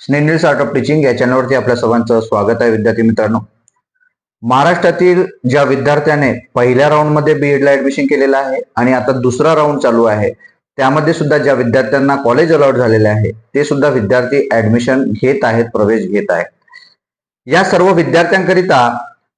स्नेंडल art of teaching या चॅनलवरती आपल्या सर्वांचं स्वागत आहे विद्यार्थी मित्रांनो. महाराष्ट्रातील ज्या विद्यार्थ्याने पहिल्या राऊंडमध्ये बीएडला ऍडमिशन केलेलं आहे आणि आता दुसरा राऊंड चालू आहे त्यामध्ये सुद्धा ज्या विद्यार्थ्यांना कॉलेज अलॉट झालेले आहे ते सुद्धा विद्यार्थी ऍडमिशन घेत आहेत प्रवेश घेत आहेत. या सर्व विद्यार्थ्यांकरिता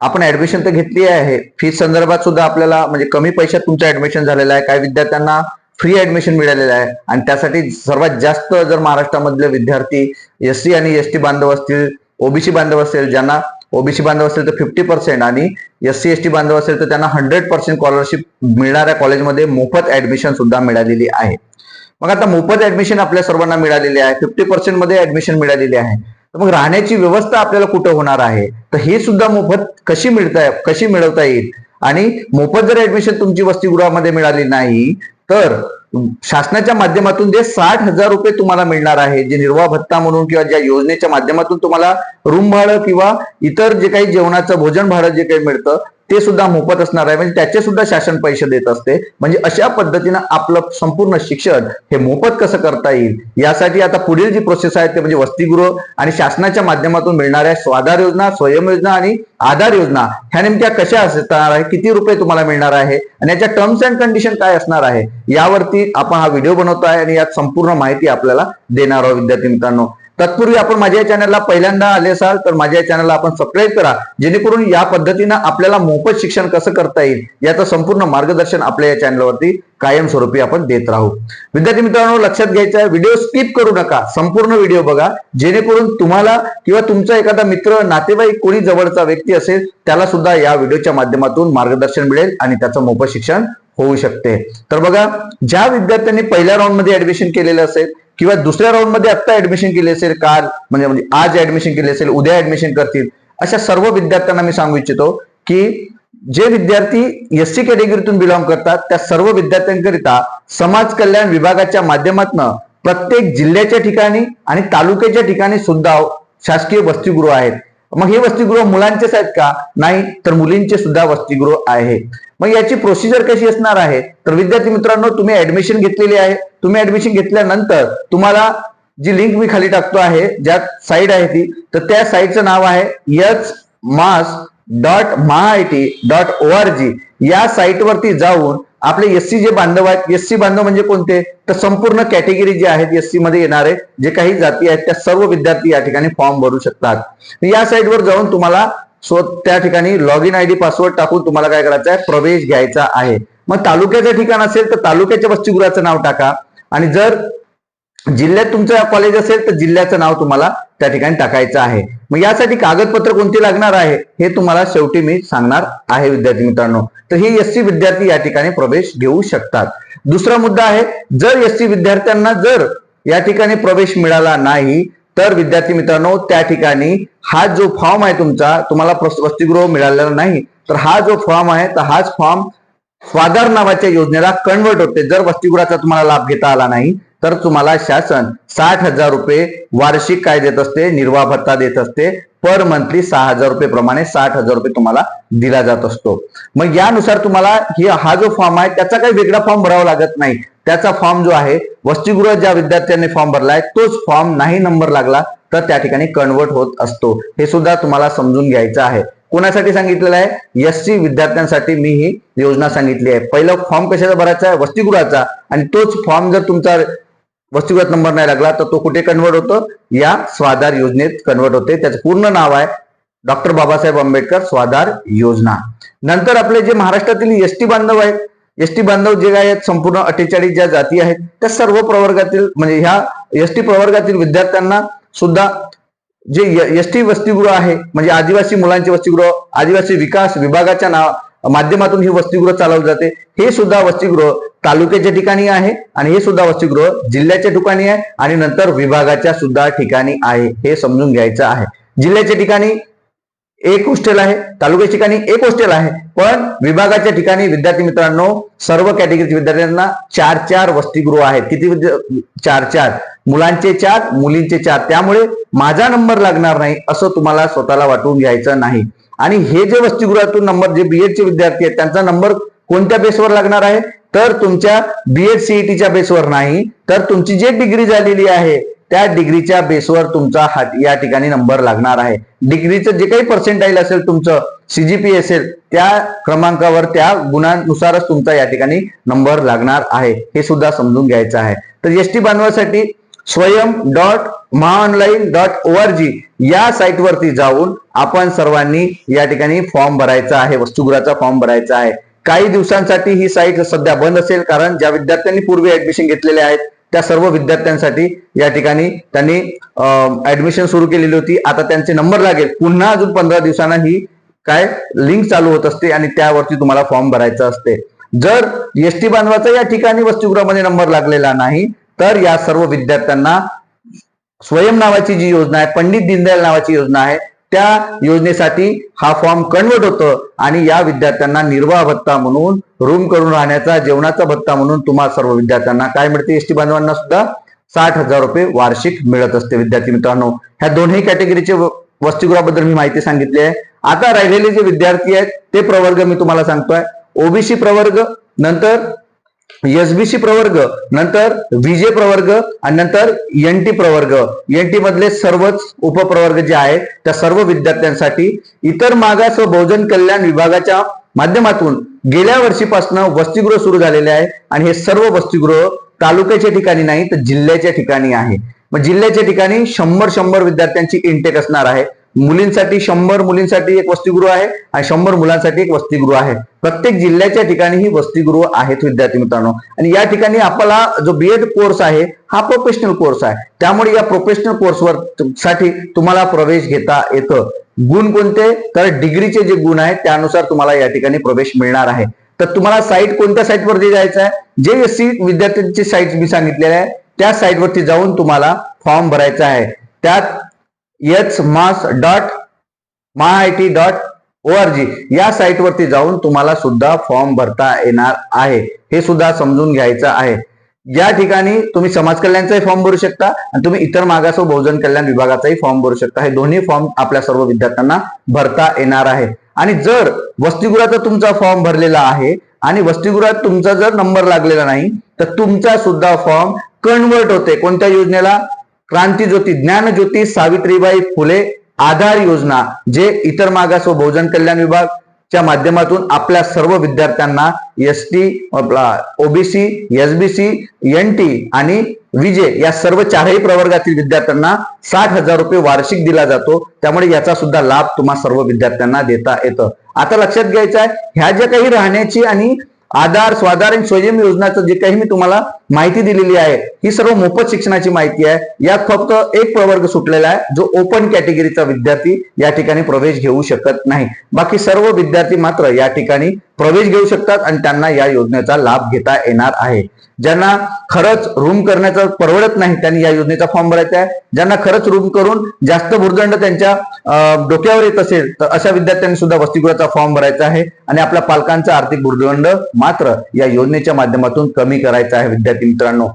आपण ऍडमिशन तर घेतली आहे फीस संदर्भात सुद्धा आपल्याला म्हणजे कमी पैशात तुमचं ऍडमिशन झालेलं आहे. काही विद्यार्थ्यांना फ्री ऍडमिशन मिळालेलं आहे. आणि त्यासाठी सर्वात जास्त जर महाराष्ट्रामधले विद्यार्थी एस सी आणि एस टी बांधव असतील ओबीसी बांधव असतील ज्यांना ओबीसी बांधव असेल तर फिफ्टी पर्सेंट आणि एस सी एस टी बांधव असेल तर त्यांना हंड्रेड पर्सेंट स्कॉलरशिप मिळणाऱ्या कॉलेजमध्ये मोफत ऍडमिशन सुद्धा मिळालेली आहे. मग आता मोफत ऍडमिशन आपल्या सर्वांना मिळालेली आहे. फिफ्टी पर्सेंटमध्ये ऍडमिशन मिळालेली आहे. तर मग राहण्याची व्यवस्था आपल्याला कुठं होणार आहे? तर हे सुद्धा मोफत कशी मिळताय कशी मिळवता येईल? आणि मोफत जर ऍडमिशन तुमची वसतिगृहामध्ये मिळाली नाही तर शासनाच्या माध्यमातून जे साठ हजार रुपये तुम्हाला मिळणार आहे जे निर्वाह भत्ता म्हणून किंवा ज्या योजनेच्या माध्यमातून तुम्हाला रूम भाडं किंवा इतर जे काही जेवणाचं भोजन भाडं जे काही मिळतं ते सुद्धा मोफत असणार आहे. म्हणजे त्याचे सुद्धा शासन पैसे देत असते. म्हणजे अशा पद्धतीनं आपलं संपूर्ण शिक्षण हे मोफत कसं करता येईल? यासाठी आता पुढील जी प्रोसेस आहे ते म्हणजे वसतिगृह आणि शासनाच्या माध्यमातून मिळणाऱ्या स्वाधार योजना स्वयं योजना आणि आधार योजना ह्या नेमक्या कशा असणार आहे? किती रुपये तुम्हाला मिळणार आहे? आणि याच्या टर्म्स अँड कंडिशन काय असणार आहे? यावरती आपण हा व्हिडिओ बनवतो आहे आणि यात संपूर्ण माहिती आपल्याला देणार आहोत. विद्यार्थी मित्रांनो तत्पूर्वी आपण माझ्या या चॅनलला पहिल्यांदा आले असाल तर माझ्या या चॅनलला आपण सबस्क्राईब करा. जेणेकरून या पद्धतीनं आपल्याला मोफत शिक्षण कसं करता येईल याचं संपूर्ण मार्गदर्शन आपल्या या चॅनलवरती कायमस्वरूपी आपण देत राहू. विद्यार्थी मित्रांनो लक्षात घ्यायचं आहे व्हिडिओ स्किप करू नका. संपूर्ण व्हिडिओ बघा. जेणेकरून तुम्हाला किंवा तुमचा एखादा मित्र नातेवाईक कोणी जवळचा व्यक्ती असेल त्याला सुद्धा या व्हिडिओच्या माध्यमातून मार्गदर्शन मिळेल आणि त्याचं मोफत शिक्षण होऊ शकते. तर बघा ज्या विद्यार्थ्यांनी पहिल्या राऊंडमध्ये ऍडमिशन केलेलं असेल किंवा दुसऱ्या राऊंडमध्ये मध्ये ऍडमिशन केले असेल काल म्हणजे म्हणजे आज ऍडमिशन केले असेल उद्या ऍडमिशन करतील अशा सर्व विद्यार्थ्यांना मी सांगू इच्छितो की जे विद्यार्थी एस सी कॅटेगरीतून बिलॉंग करतात त्या सर्व विद्यार्थ्यांकरिता समाज कल्याण विभागाच्या माध्यमातून प्रत्येक जिल्ह्याच्या ठिकाणी आणि तालुक्याच्या ठिकाणी सुद्धा शासकीय वसतिगृह आहेत. मग हे वसतिगृह मुलांचेच आहेत का? नाही तर मुलींचे सुद्धा वसतिगृह आहे मग याची प्रोसिजर कशी असणार आहे? तर विद्यार्थी मित्रांनो तुम्ही ऍडमिशन घेतलेली आहे. तुम्ही ऍडमिशन घेतल्यानंतर तुम्हाला जी लिंक मी खाली टाकतो आहे ज्यात साईट आहे ती तर त्या साईटचं नाव आहे यच मास dot MahaIT dot O R G या साईटवरती जाऊन आपले एस सी जे बांधव आहेत एस सी बांधव म्हणजे कोणते? तर संपूर्ण कॅटेगरी जे आहेत एस सी मध्ये येणारे जे काही जाती आहेत त्या सर्व विद्यार्थी या ठिकाणी फॉर्म भरू शकतात. या साईटवर जाऊन तुम्हाला सो त्या ठिकाणी log in I D password टाकून तुम्हाला काय करायचं आहे? प्रवेश घ्यायचा आहे. मग तालुक्याचं ठिकाण असेल तर तालुक्याच्या वसतिगृहाचं नाव टाका. आणि जर जिल्ह्यात तुमचं कॉलेज असेल तर जिल्ह्याचं नाव तुम्हाला त्या ठिकाणी टाकायचं आहे. मग यासाठी कागदपत्र कोणती लागणार आहे? हे तुम्हाला शेवटी मी सांगणार आहे विद्यार्थी मित्रांनो. तर हे एस सी विद्यार्थी या ठिकाणी प्रवेश घेऊ शकतात. दुसरा मुद्दा आहे जर एस सी विद्यार्थ्यांना जर या ठिकाणी प्रवेश मिळाला नाही तर विद्यार्थी मित्रांनो त्या ठिकाणी हा जो फॉर्म आहे तुमचा तुम्हाला वसतिगृह मिळालेला नाही तर हा जो फॉर्म आहे तर हाच फॉर्म स्वाधार नावाच्या योजनेला कन्वर्ट होते. जर वसतिगृहाचा तुम्हाला लाभ घेता आला नाही तर तुम्हाला शासन साठ हजार रुपये वार्षिक काय देत असते? निर्वाह भत्ता देत असते. पर मंथली सहा हजार रुपये प्रमाणे साठ हजार रुपये तुम्हाला दिला जात असतो. मग यानुसार तुम्हाला ही हा जो फॉर्म आहे त्याचा काही वेगळा फॉर्म भरावा लागत नाही. त्याचा फॉर्म जो आहे वसतिगृह ज्या विद्यार्थ्यांनी फॉर्म भरलाय तोच फॉर्म नाही नंबर लागला तर त्या ठिकाणी कन्वर्ट होत असतो. हे सुद्धा तुम्हाला समजून घ्यायचं आहे. कोणासाठी सांगितलेलं आहे? एस सी विद्यार्थ्यांसाठी मी ही योजना सांगितली आहे. पहिला फॉर्म कशाचा भरायचा आहे? वसतिगृहाचा. आणि तोच फॉर्म जर तुमचा वसतिगृहात नंबर नाही लागला तर तो कुठे कन्वर्ट होतो? या स्वाधार योजनेत कन्वर्ट होते. त्याचं पूर्ण नाव आहे डॉक्टर बाबासाहेब आंबेडकर स्वाधार योजना. नंतर आपले जे महाराष्ट्रातील एस टी बांधव आहेत एस टी बांधव जे आहेत संपूर्ण अठ्ठेचाळीस ज्या जाती आहेत त्या सर्व प्रवर्गातील म्हणजे ह्या एस टी प्रवर्गातील विद्यार्थ्यांना सुद्धा जे एस टी वसतिगृह आहे म्हणजे आदिवासी मुलांचे वसतिगृह आदिवासी विकास विभागाच्या नाव माध्यमातून ही वसतिगृह चालवली जाते. हे सुद्धा वसतिगृह तालुक्याच्या ठिकाणी आहे आणि हे सुद्धा वसतिगृह जिल्ह्याच्या ठिकाणी आहे आणि नंतर विभागाच्या सुद्धा ठिकाणी आहे. हे समजून घ्यायचं आहे. जिल्ह्याच्या ठिकाणी एक हॉस्टेल आहे तालुक्याच्या ठिकाणी एक हॉस्टेल आहे पण विभागाच्या ठिकाणी विद्यार्थी मित्रांनो सर्व कॅटेगरीच्या विद्यार्थ्यांना चार चार वसतिगृह आहेत. किती विद्या- चार चार. मुलांचे चार मुलींचे चार. त्यामुळे माझा नंबर लागणार नाही असं तुम्हाला स्वतःला वाटून घ्यायचं नाही. आणि हे जे वसतिगृहातून नंबर जे बीएडचे विद्यार्थी आहेत त्यांचा नंबर कोणत्या बेसवर लागणार आहे? तर तुमच्या बीएड सीईटीच्या बेसवर नाही. तर तुमची जी डिग्री झालेली आहे त्या डिग्रीच्या बेसवर तुमचा हा या ठिकाणी नंबर लागणार आहे. डिग्रीचं जे काही पर्सेंटाईल असेल तुमचं सीजीपी असेल त्या क्रमांकावर त्या गुणांनुसारच तुमचा या ठिकाणी नंबर लागणार आहे. हे सुद्धा समजून घ्यायचं आहे. तर S T बांधवासाठी Swayam dot MahaOnline dot O R G या साईटवरती जाऊन आपण सर्वांनी या ठिकाणी फॉर्म भरायचा आहे वस्तुगृहाचा फॉर्म भरायचा आहे. काही दिवसांसाठी ही साईट सध्या बंद असेल कारण ज्या विद्यार्थ्यांनी पूर्वी ऍडमिशन घेतलेले आहेत त्या सर्व विद्यार्थ्यांसाठी या ठिकाणी त्यांनी ऍडमिशन सुरू केलेली होती. आता त्यांचे नंबर लागेल. पुन्हा अजून पंधरा दिवसांना ही काय लिंक चालू होत असते आणि त्यावरती तुम्हाला फॉर्म भरायचा असते. जर एस टी बांधवाचा या ठिकाणी वस्तुगृहामध्ये नंबर लागलेला नाही तर या सर्व विद्यार्थ्यांना स्वयं नावाची जी योजना आहे पंडित दीनदयाल नावाची योजना आहे त्या योजनेसाठी हा फॉर्म कन्वर्ट होतो आणि या विद्यार्थ्यांना निर्वाह भत्ता म्हणून रूम करून राहण्याचा जेवणाचा भत्ता म्हणून तुम्हा सर्व विद्यार्थ्यांना काय मिळते? एसटी बांधवांना सुद्धा साठ हजार रुपये वार्षिक मिळत असते विद्यार्थी मित्रांनो. ह्या दोन्ही कॅटेगरीचे व- वसतिगृहाबद्दल मी माहिती सांगितली आहे. आता राहिलेले जे विद्यार्थी आहेत ते प्रवर्ग मी तुम्हाला सांगतोय. ओबीसी प्रवर्ग नंतर एसबीसी प्रवर्ग नंतर विजे प्रवर्ग आणि नंतर एन टी प्रवर्ग. एन टी मधले सर्वच उपप्रवर्ग जे आहेत त्या सर्व विद्यार्थ्यांसाठी इतर मागास व बहुजन कल्याण विभागाच्या माध्यमातून गेल्या वर्षीपासून वसतिगृह सुरू झालेले आहे आणि हे सर्व वसतिगृह तालुक्याच्या ठिकाणी नाही तर जिल्ह्याच्या ठिकाणी आहे. मग जिल्ह्याच्या ठिकाणी शंभर शंभर विद्यार्थ्यांची इंटेक असणार आहे. मुलींसाठी शंभर मुलींसाठी एक वसतिगृह आहे आणि शंभर मुलांसाठी एक वसतिगृह आहे. प्रत्येक जिल्ह्याच्या ठिकाणी ही वसतिगृह आहेत विद्यार्थी मित्रांनो. आणि या ठिकाणी आपला जो बीएड कोर्स आहे हा प्रोफेशनल कोर्स आहे. त्यामुळे या प्रोफेशनल कोर्सवर साठी तुम्हाला प्रवेश घेता येतं. गुण कोणते? तर डिग्रीचे जे गुण आहेत त्यानुसार तुम्हाला या ठिकाणी प्रवेश मिळणार आहे. तर तुम्हाला साईट कोणत्या साईटवरती जायचं आहे? जे एस सी विद्यार्थ्यांची साईट मी सांगितलेल्या आहे त्या साईटवरती जाऊन तुम्हाला फॉर्म भरायचा आहे. त्यात एच मास dot T dot O R G या साईटवरती जाऊन तुम्हाला सुद्धा फॉर्म भरता येणार आहे. हे सुद्धा समजून घ्यायचं आहे. या ठिकाणी तुम्ही समाज कल्याणचाही फॉर्म भरू शकता आणि तुम्ही इतर मागास व बहुजन कल्याण विभागाचाही फॉर्म भरू शकता. हे दोन्ही फॉर्म आपल्या सर्व विद्यार्थ्यांना भरता येणार आहे. आणि जर वसतिगृहाचा तुमचा फॉर्म भरलेला आहे आणि वसतिगृहात तुमचा जर नंबर लागलेला नाही तर तुमचा सुद्धा फॉर्म कन्वर्ट होते. कोणत्या योजनेला? क्रांती ज्योती ज्ञान ज्योती सावित्रीबाई फुले आधार योजना जे इतर मागास व बहुजन कल्याण विभागच्या माध्यमातून आपल्या सर्व विद्यार्थ्यांना S T OBC SBC N T आणि विजय या सर्व चारही प्रवर्गातील विद्यार्थ्यांना साठ हजार रुपये वार्षिक दिला जातो. त्यामुळे याचा सुद्धा लाभ तुम्हा सर्व विद्यार्थ्यांना देता येतं. आता लक्षात घ्यायचं आहे ह्या ज्या काही राहण्याची आणि आधार स्वाधार आणि स्वयं योजनाचं जे काही मी तुम्हाला माहिती दिलेली आहे ही सर्व मोफत शिक्षणाची माहिती आहे. यात फक्त एक प्रवर्ग सुटलेला आहे जो ओपन कॅटेगरीचा विद्यार्थी या ठिकाणी प्रवेश घेऊ शकत नाही. बाकी सर्व विद्यार्थी मात्र या ठिकाणी प्रवेश घेऊ शकतात आणि त्यांना या योजनेचा लाभ घेता येणार आहे. ज्यांना खरंच रूम करण्याचं परवडत नाही त्यांनी या योजनेचा फॉर्म भरायचा आहे. ज्यांना खरंच रूम करून जास्त भुर्दंड त्यांच्या डोक्यावर येत असेल तर अशा विद्यार्थ्यांनी सुद्धा वसतिगृहाचा फॉर्म भरायचा आहे. आणि आपल्या पालकांचा आर्थिक भुर्दंड मात्र या योजनेच्या माध्यमातून कमी करायचा आहे विद्यार्थी मित्रांनो.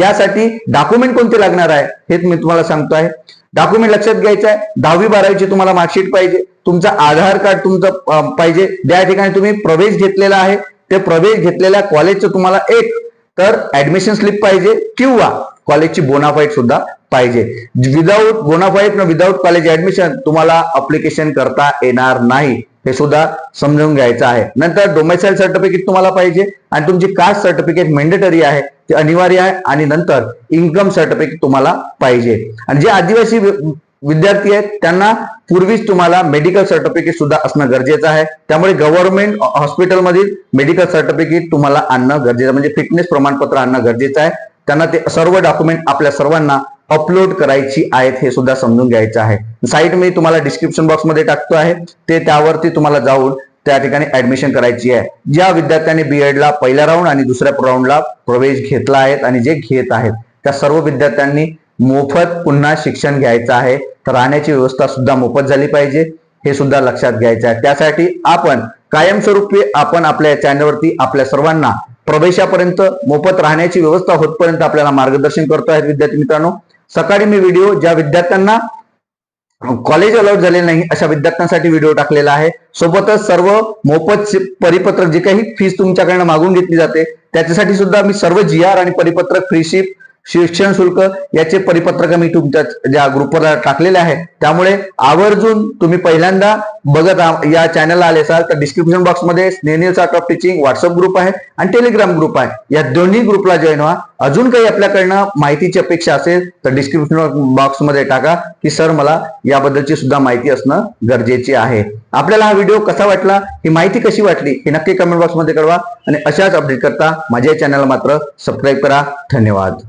यासाठी डॉक्युमेंट कोणते लागणार आहे हेच मी तुम्हाला सांगतो आहे. डॉक्युमेंट लक्षात घ्यायचं आहे दहावी बारावीची तुम्हाला मार्कशीट पाहिजे. तुमचं आधार कार्ड तुमचं पाहिजे. ज्या ठिकाणी तुम्ही प्रवेश घेतलेला आहे ते प्रवेश घेतलेल्या कॉलेजचं तुम्हाला एक तर ऍडमिशन स्लिप पाहिजे किंवा कॉलेजची बोनाफाईट सुद्धा पाहिजे. Without bonafide without college admission तुम्हाला अप्लिकेशन करता येणार नाही. हे सुद्धा समजून घ्यायचं आहे. नंतर डोमेसाईल सर्टिफिकेट तुम्हाला पाहिजे आणि तुमची कास्ट सर्टिफिकेट मेंडेटरी आहे ते अनिवार्य आहे आणि नंतर इन्कम सर्टिफिकेट तुम्हाला पाहिजे. आणि जे आदिवासी विद्यार्थी आहेत त्यांना पूर्वीच तुम्हाला मेडिकल सर्टिफिकेट सुद्धा असणं गरजेचं आहे. त्यामुळे गव्हर्नमेंट हॉस्पिटलमधील मेडिकल सर्टिफिकेट तुम्हाला आणणं गरजेचं म्हणजे फिटनेस प्रमाणपत्र आणणं गरजेचं आहे. त्यांना ते सर्व डॉक्युमेंट आपल्या सर्वांना अपलोड करायची आहेत हे सुद्धा समजून घ्यायचं आहे. साईट मी तुम्हाला डिस्क्रिप्शन बॉक्समध्ये टाकतो आहे. ते त्यावरती तुम्हाला जाऊन त्या ठिकाणी ऍडमिशन करायची आहे. ज्या विद्यार्थ्यांनी बीएड ला पहिल्या राऊंड आणि दुसऱ्या राऊंडला प्रवेश घेतला आहे आणि जे घेत आहेत त्या सर्व विद्यार्थ्यांनी मोफत पुन्हा शिक्षण घ्यायचं आहे. राहण्याची व्यवस्था सुद्धा मोफत झाली पाहिजे. हे सुद्धा लक्षात घ्यायचं आहे. त्यासाठी आपण कायमस्वरूपी आपण आपल्या चॅनलवरती आपल्या सर्वांना प्रवेशापर्यंत मोफत राहण्याची व्यवस्था होतपर्यंत आपल्याला मार्गदर्शन करतो आहेत विद्यार्थी मित्रांनो. सकाळी मी व्हिडिओ ज्या विद्यार्थ्यांना कॉलेज अलाउड झाले नाही अशा विद्यार्थ्यांसाठी व्हिडिओ टाकलेला आहे. सोबतच सर्व मोफत परिपत्रक जे काही फीस तुमच्याकडनं मागून घेतली जाते त्याच्यासाठी सुद्धा मी सर्व जी आर आणि परिपत्रक फ्री शिप शिक्षण शुल्क याचे परिपत्रक मी तुमच्या ज्या ग्रुपवर टाकलेले आहे त्यामुळे आवर्जून तुम्ही पहिल्यांदा बघत या चॅनलला आले असाल तर डिस्क्रिप्शन बॉक्समध्ये Snenil art of teaching WhatsApp group आहे आणि टेलिग्राम ग्रुप आहे. या दोन्ही ग्रुपला जॉईन व्हा. अजून काही आपल्याकडनं माहितीची अपेक्षा असेल तर डिस्क्रिप्शन बॉक्समध्ये टाका की सर मला याबद्दलची सुद्धा माहिती असणं गरजेची आहे. आपल्याला हा व्हिडिओ कसा वाटला? ही माहिती कशी वाटली? हे नक्की कमेंट बॉक्समध्ये कळवा. आणि अशाच अपडेट करता माझ्या चॅनल मात्र सबस्क्राईब करा. धन्यवाद.